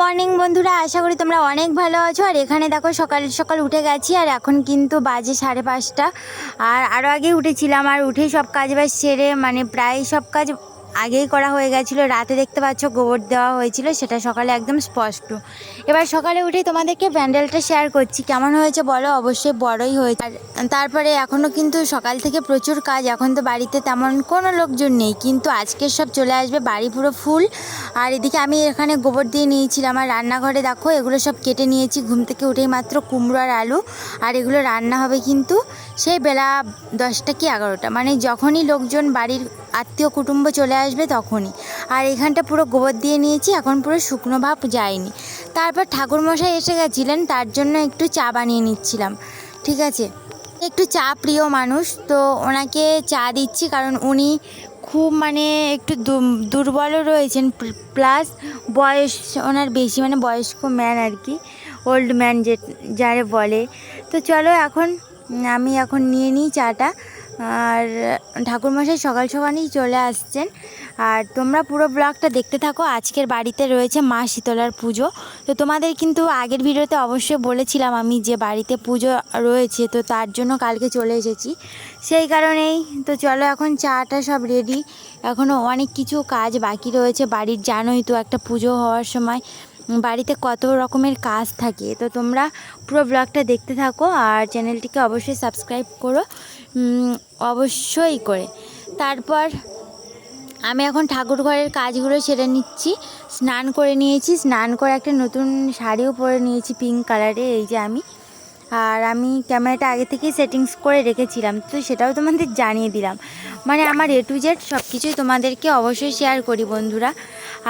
Morning বন্ধুরা। আশা করি তোমরা অনেক ভালো আছো। আর এখানে দেখো, সকাল সকাল উঠে গেছি, আর এখন কিন্তু বাজে সাড়ে পাঁচটা। আর আরও আগে উঠেছিলাম, আর উঠেই সব কাজ বাজ সেরে মানে প্রায় সব কাজ আগেই করা হয়ে গেছিল, রাতে দেখতে পাচ্ছ গোবর দেওয়া হয়েছিল, সেটা সকালে একদম স্পষ্ট। এবার সকালে উঠেই তোমাদেরকে প্যান্ডেলটা শেয়ার করছি, কেমন হয়েছে বলো? অবশ্যই বড়ই হয়েছে। তারপরে এখনও কিন্তু সকাল থেকে প্রচুর কাজ, এখন তো বাড়িতে তেমন কোনো লোকজন নেই, কিন্তু আজকে সব চলে আসবে বাড়ি পুরো ফুল। আর এদিকে আমি এখানে গোবর দিয়ে নিয়েছিলাম, আর রান্নাঘরে দেখো এগুলো সব কেটে নিয়েছি, ঘুম থেকে উঠেই মাত্র কুমড়ো আর আলু, আর এগুলো রান্না হবে কিন্তু সেই বেলা দশটা কি এগারোটা মানে যখনই লোকজন বাড়ির আত্মীয় কুটুম্ব চলে আসবে তখনই। আর এখানটা পুরো গোবর দিয়ে নিয়েছি, এখন পুরো শুকনো ভাব যায়নি। তারপর ঠাকুরমশাই এসে গেছিলেন, তার জন্য একটু চা বানিয়ে নিচ্ছিলাম। ঠিক আছে? একটু চা প্রিয় মানুষ, তো ওনাকে চা দিচ্ছি, কারণ উনি খুব মানে একটু দুর্বলও রয়েছেন প্লাস বয়স, ওনার বেশি মানে বয়স্ক ম্যান আর কি ওল্ড ম্যান যে, যারে বলে। তো চলো এখন, আমি এখন নিয়ে নিই চাটা। আর ঠাকুরমশাই সকাল সকালই চলে আসছেন। আর তোমরা পুরো ব্লগটা দেখতে থাকো। আজকের বাড়িতে রয়েছে মা শীতলার পুজো। তো তোমাদের কিন্তু আগের ভিডিওতে অবশ্যই বলেছিলাম আমি যে বাড়িতে পুজো রয়েছে, তো তার জন্য কালকে চলে এসেছি। সেই কারণেই তো চলো এখন চাটা সব রেডি এখনও অনেক কিছু কাজ বাকি রয়েছে। বাড়ির জানোই তো একটা পুজো হওয়ার সময়। বাড়িতে কত রকমের কাজ থাকে। তো তোমরা পুরো ব্লগটা দেখতে থাকো আর চ্যানেলটিকে অবশ্যই সাবস্ক্রাইব করো অবশ্যই করে। তারপর আমি এখন ঠাকুর ঘরের কাজগুলো সেরে নিচ্ছি। স্নান করে নিয়েছি, স্নান করে একটা নতুন শাড়িও পরে নিয়েছি পিঙ্ক কালারের এই যে আমি। আর আমি ক্যামেরাটা আগে থেকেই সেটিংস করে রেখেছিলাম, তো সেটাও তোমাদের জানিয়ে দিলাম। মানে আমার এ টু জেড সব কিছুই তোমাদেরকে অবশ্যই শেয়ার করি বন্ধুরা।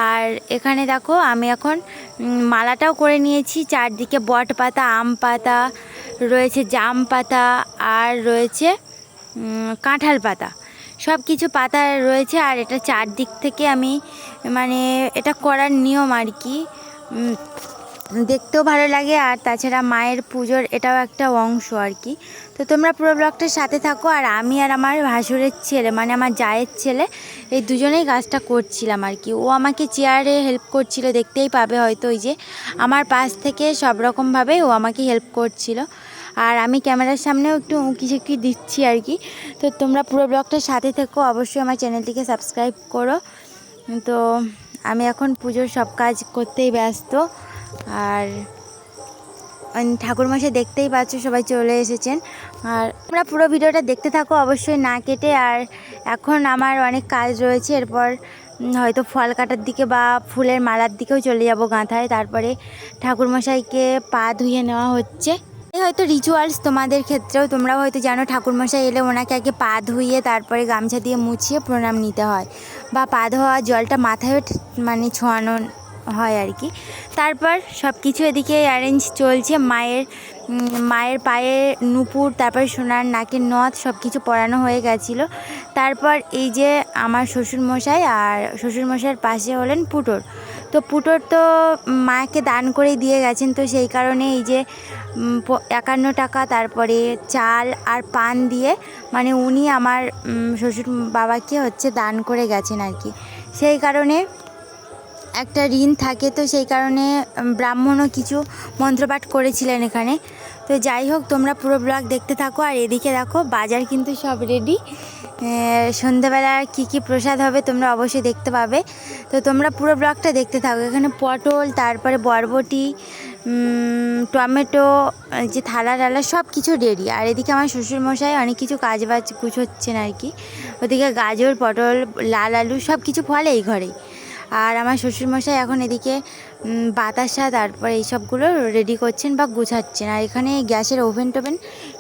আর এখানে দেখো আমি এখন মালাটাও করে নিয়েছি। চারদিকে বট পাতা আম পাতা রয়েছে জাম পাতা আর রয়েছে কাঁঠাল পাতা সব কিছু পাতা রয়েছে আর এটা চারদিক থেকে আমি মানে এটা করার নিয়ম আর কি। দেখতেও ভালো লাগে আর তাছাড়া মায়ের পুজোর এটাও একটা অংশ আর কি। তো তোমরা পুরো ব্লগটার সাথে থাকো আর আমি আর আমার ভাসুরের ছেলে মানে আমার জায়ের ছেলে, এই দুজনেই কাজটা করছিলাম আর কি। ও আমাকে চেয়ারে হেল্প করছিল, দেখতেই পাবে হয়তো ওই যে। আমার পাশ থেকে সব রকমভাবে ও আমাকে হেল্প করছিল। আর আমি ক্যামেরার সামনেও একটু উঁকি ঝুঁকি দিচ্ছি আর কি। তো তোমরা পুরো ব্লগটার সাথে থেকো, অবশ্যই আমার চ্যানেলটিকে সাবস্ক্রাইব করো। তো আমি এখন পুজোর সব কাজ করতেই ব্যস্ত। আর ঠাকুরমশাই দেখতেই পাচ্ছ, সবাই চলে এসেছেন। আর তোমরা পুরো ভিডিওটা দেখতে থাকো, অবশ্যই না কেটে। আর এখন আমার অনেক কাজ রয়েছে, এরপর হয়তো ফল কাটার দিকে বা ফুলের মালার দিকেও চলে যাব গাঁথায়। তারপরে ঠাকুরমশাইকে পা ধুয়ে নেওয়া হচ্ছে। এই হয়তো রিচুয়ালস তোমাদের ক্ষেত্রেও, তোমরাও হয়তো জানো ঠাকুরমশাই এলে ওনাকে আগে পা ধুইয়ে তারপরে গামছা দিয়ে মুছিয়ে প্রণাম নিতে হয়। বা পা ধোয়া, জলটা মাথায় মানে ছোঁয়ানো হয় আর কি। তারপর সব কিছু এদিকে অ্যারেঞ্জ চলছে। মায়ের মায়ের পায়ে নুপুর, তারপর সোনার নাকের নথ সব কিছু পরানো হয়ে গেছিল। তারপর এই যে আমার শ্বশুরমশাই আর শ্বশুরমশাইয়ের পাশে হলেন পুটোর। তো পুটোর তো মাকে দান করে দিয়ে গেছেন। তো সেই কারণে এই যে একান্ন টাকা, তারপরে চাল আর পান দিয়ে মানে উনি আমার শ্বশুর বাবাকে হচ্ছে দান করে গেছেন আর কি। সেই কারণে একটা ঋণ থাকে, তো সেই কারণে ব্রাহ্মণও কিছু মন্ত্রপাঠ করেছিলেন এখানে। তো যাই হোক, তোমরা পুরো ব্লগ দেখতে থাকো আর এদিকে দেখো, বাজার কিন্তু সব রেডি সন্ধ্যাবেলা কী কী প্রসাদ হবে তোমরা অবশ্যই দেখতে পাবে। তো তোমরা পুরো ব্লগটা দেখতে থাকো। এখানে পটল, তারপরে বরবটি টমেটো যে থালা টালা, সব কিছু রেডি আর এদিকে আমার শ্বশুরমশাই অনেক কিছু কাজ বাজ গুছোচ্ছেন আর কি। ওদিকে গাজর, পটল, লাল আলু, সব কিছু ফলে এই ঘরেই। আর আমার শ্বশুরমশাই এখন এদিকে বাতাসা, তারপর এইসবগুলো রেডি করছেন বা গুছাচ্ছেন। আর এখানে গ্যাসের ওভেন টোভেন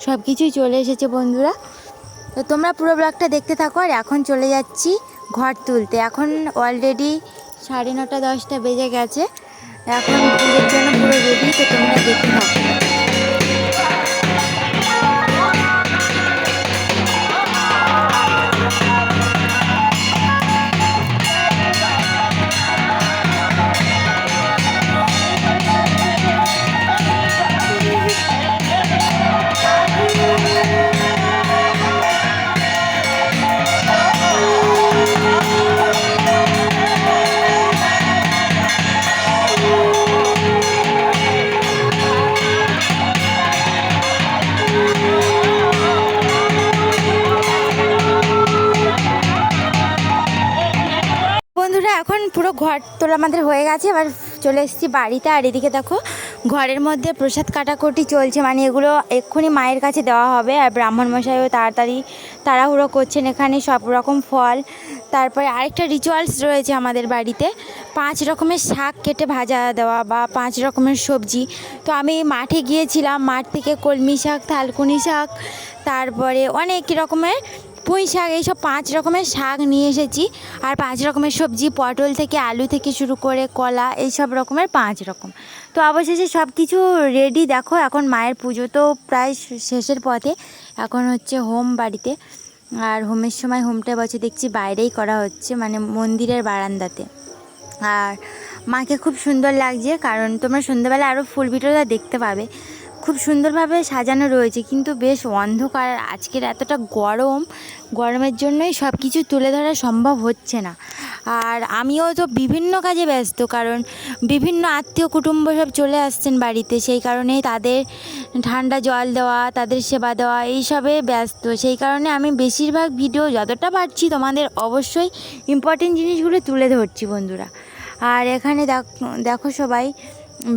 সব কিছুই চলে এসেছে বন্ধুরা। তো তোমরা পুরো ব্লগটা দেখতে থাকো, আর এখন চলে যাচ্ছি ঘর তুলতে। এখন অলরেডি সাড়ে নটা দশটা বেজে গেছে। এখন পুজোর জন্য পুরো রেডি তো তোমরা দেখতে থাকো। ঘর তোলা আমাদের হয়ে গেছে, এবার চলে এসেছি বাড়িতে। আর এদিকে দেখো, ঘরের মধ্যে প্রসাদ কাটাকুটি চলছে মানে এগুলো এক্ষুনি মায়ের কাছে দেওয়া হবে, আর ব্রাহ্মণ মশাইও তাড়াতাড়ি তাড়াহুড়ো করছেন এখানে, সব রকম ফল। তারপরে আরেকটা রিচুয়ালস রয়েছে আমাদের বাড়িতে, পাঁচ রকমের শাক কেটে ভাজা দেওয়া বা পাঁচ রকমের সবজি। তো আমি মাঠে গিয়েছিলাম, মাঠ থেকে কলমি শাক, থালকুনি শাক, তারপরে অনেক রকমের পুঁই শাক, এইসব পাঁচ রকমের শাক নিয়ে এসেছি। আর পাঁচ রকমের সবজি, পটল থেকে আলু থেকে শুরু করে কলা, এইসব রকমের পাঁচ রকম। তো অবশেষে সব কিছু রেডি দেখো, এখন মায়ের পুজো তো প্রায় শেষের পথে। এখন হচ্ছে হোম বাড়িতে। আর হোমের সময় হোমটা বছর দেখছি বাইরেই করা হচ্ছে মানে মন্দিরের বারান্দাতে। আর মাকে খুব সুন্দর লাগছে, কারণ তোমরা সন্ধ্যাবেলা আরও ফুল ভিডিওটা দেখতে পাবে। খুব সুন্দরভাবে সাজানো রয়েছে, কিন্তু বেশ অন্ধকার। আজকের এতটা গরম, গরমের জন্যই সব কিছু তুলে ধরা সম্ভব হচ্ছে না। আর আমিও তো বিভিন্ন কাজে ব্যস্ত, কারণ বিভিন্ন আত্মীয় কুটুম্ব সব চলে আসছেন বাড়িতে, সেই কারণেই তাদের ঠান্ডা জল দেওয়া, তাদের সেবা দেওয়া, এইসবে ব্যস্ত। সেই কারণে আমি বেশিরভাগ ভিডিও যতটা পারছি তোমাদের অবশ্যই ইম্পর্টেন্ট জিনিসগুলো তুলে ধরছি বন্ধুরা। আর এখানে দেখো সবাই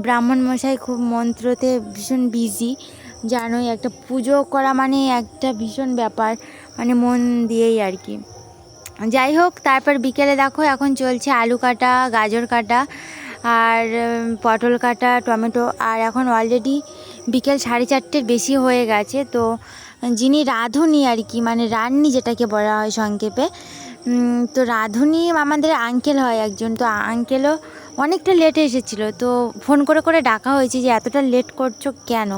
ব্রাহ্মণ মশাই খুব মন্ত্রতে ভীষণ বিজি জানোই একটা পুজো করা মানে একটা ভীষণ ব্যাপার মানে মন দিয়েই আর কি। যাই হোক, তারপর বিকেলে দেখো এখন চলছে আলু কাটা, গাজর কাটা, আর পটল কাটা, টমেটো, আর এখন অলরেডি বিকেল সাড়ে চারটের বেশি হয়ে গেছে। তো যিনি রাঁধুনি আর কি মানে রান্নি যেটাকে বলা হয় সংক্ষেপে তো রাঁধুনি আমাদের আঙ্কেল হয় একজন। তো আঙ্কেলও অনেকটা লেটে এসেছিল। তো ফোন করে করে ডাকা হয়েছে যে, এতটা লেট করছ কেন?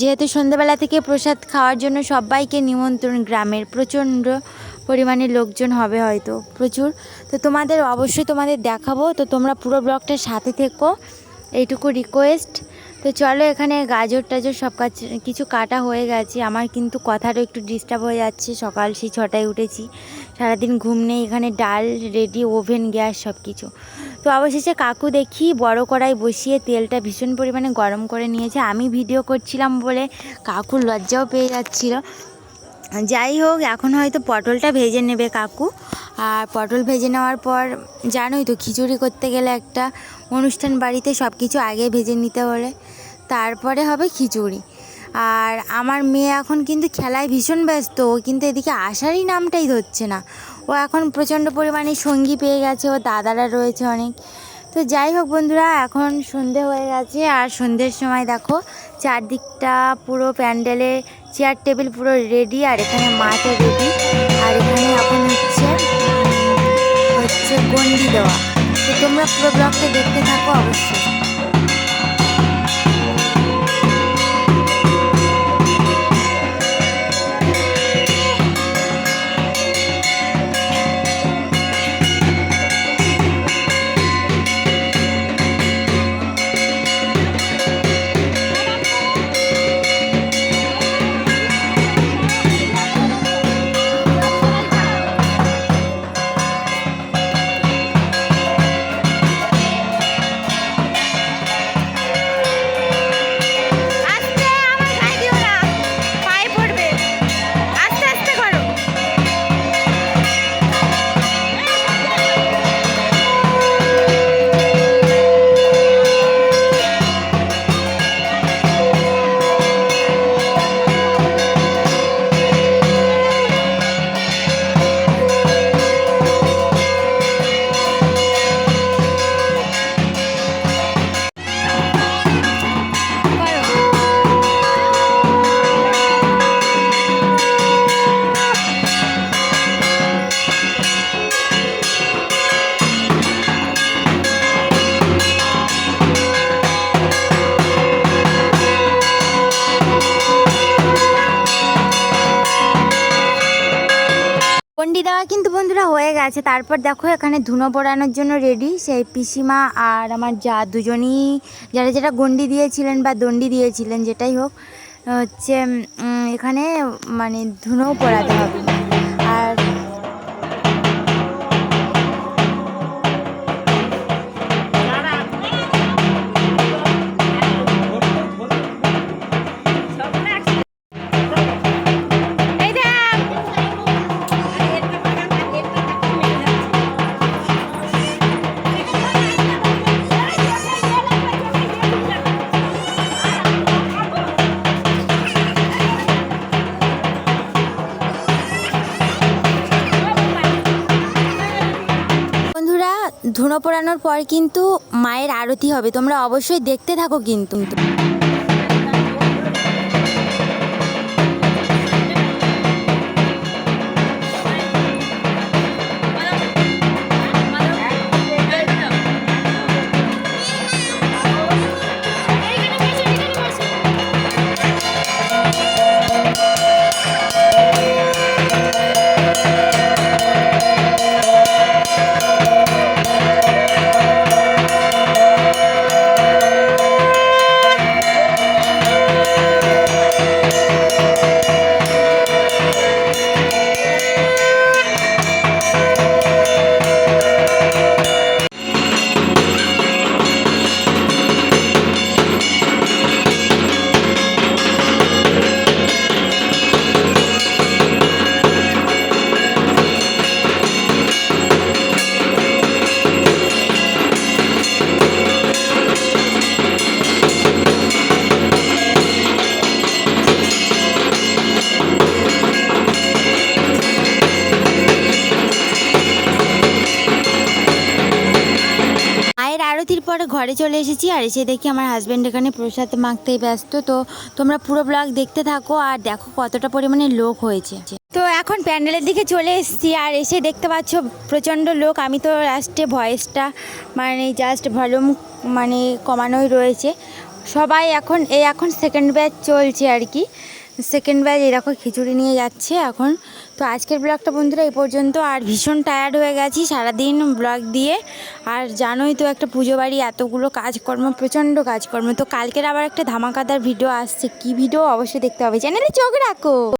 যেহেতু সন্ধ্যেবেলা থেকে প্রসাদ খাওয়ার জন্য সবাইকে নিমন্ত্রণ গ্রামের। প্রচণ্ড পরিমাণে লোকজন হবে হয়তো, প্রচুর। তো তোমাদের অবশ্যই তোমাদের দেখাবো। তো তোমরা পুরো ব্লগটার সাথে থেকো। এইটুকু রিকোয়েস্ট তো চলো এখানে গাজর টাজর সব কাজ, কিছু কাটা হয়ে গেছে। আমার কিন্তু কথাটা একটু ডিস্টার্ব হয়ে যাচ্ছে। সকাল সেই ছটায় উঠেছি। সারাদিন ঘুম নেই, এখানে ডাল, রেডি, ওভেন, গ্যাস সব কিছু তো অবশেষে কাকু দেখি বড় কড়াই বসিয়ে তেলটা ভীষণ পরিমাণে গরম করে নিয়েছে। আমি ভিডিও করছিলাম বলে কাকুর লজ্জাও পেয়ে যাচ্ছিল। যাই হোক, এখন হয়তো পটলটা ভেজে নেবে কাকু। আর পটল ভেজে নেওয়ার পর, জানোই তো, খিচুড়ি করতে গেলে একটা অনুষ্ঠান বাড়িতে সব কিছু আগে ভেজে নিতে হলে তারপরে হবে খিচুড়ি। আর আমার মেয়ে এখন কিন্তু খেলায় ভীষণ ব্যস্ত, ও কিন্তু এদিকে আসারই নামটাই ধরছে না। ও এখন প্রচণ্ড পরিমাণে সঙ্গী পেয়ে গেছে ও দাদারা রয়েছে অনেক। তো যাই হোক বন্ধুরা, এখন সন্ধে হয়ে গেছে, আর সন্ধ্যের সময় দেখো, চারদিকটা পুরো প্যান্ডেলে চেয়ার টেবিল পুরো রেডি আর এখানে মাছও রেডি আর এখানে এখন হচ্ছে হচ্ছে গন্ডি দেওয়া। তো তোমরা পুরো ব্লগটা দেখতে থাকো অবশ্যই। গন্ডি দেওয়া কিন্তু বন্ধুরা হয়ে গেছে। তারপর দেখো, এখানে ধুনো পড়ানোর জন্য রেডি সেই পিসিমা আর আমার যা দুজনই, যারা যারা গন্ডি দিয়েছিলেন বা দণ্ডি দিয়েছিলেন, যেটাই হোক, হচ্ছে এখানে মানে ধুনো পড়াতে হবে। আর ধুনো পোড়ানোর পর কিন্তু মায়ের আরতি হবে। তোমরা অবশ্যই দেখতে থাকো কিন্তু। পরে ঘরে চলে এসেছি আর এসে দেখি আমার হাজব্যান্ড এখানে প্রসাদ মাখতেই ব্যস্ত। তো তোমরা পুরো ব্লগ দেখতে থাকো আর দেখো কতটা পরিমাণে লোক হয়েছে। তো এখন প্যান্ডেলের দিকে চলে এসেছি আর এসে দেখতে পাচ্ছ প্রচণ্ড লোক। আমি তো লাস্টে ভয়েসটা মানে জাস্ট ভলিউম মানে কমানোই রয়েছে। সবাই এখন এই এখন সেকেন্ড ব্যাচ চলছে আর কি। সেকেন্ড ব্যাচ এরকম খিচুড়ি নিয়ে যাচ্ছে এখন। তো আজকের ব্লগটা বন্ধুরা এই পর্যন্ত। আর ভীষণ টায়ার্ড হয়ে গেছি সারাদিন ব্লগ দিয়ে। আর জানোই তো একটা পুজো বাড়ি, এতগুলো কাজকর্ম, প্রচণ্ড কাজকর্ম। তো কালকের আবার একটা ধামাকাদার ভিডিও আসছে। কি ভিডিও অবশ্যই দেখতে হবে। চ্যানেলে চোখ রাখো।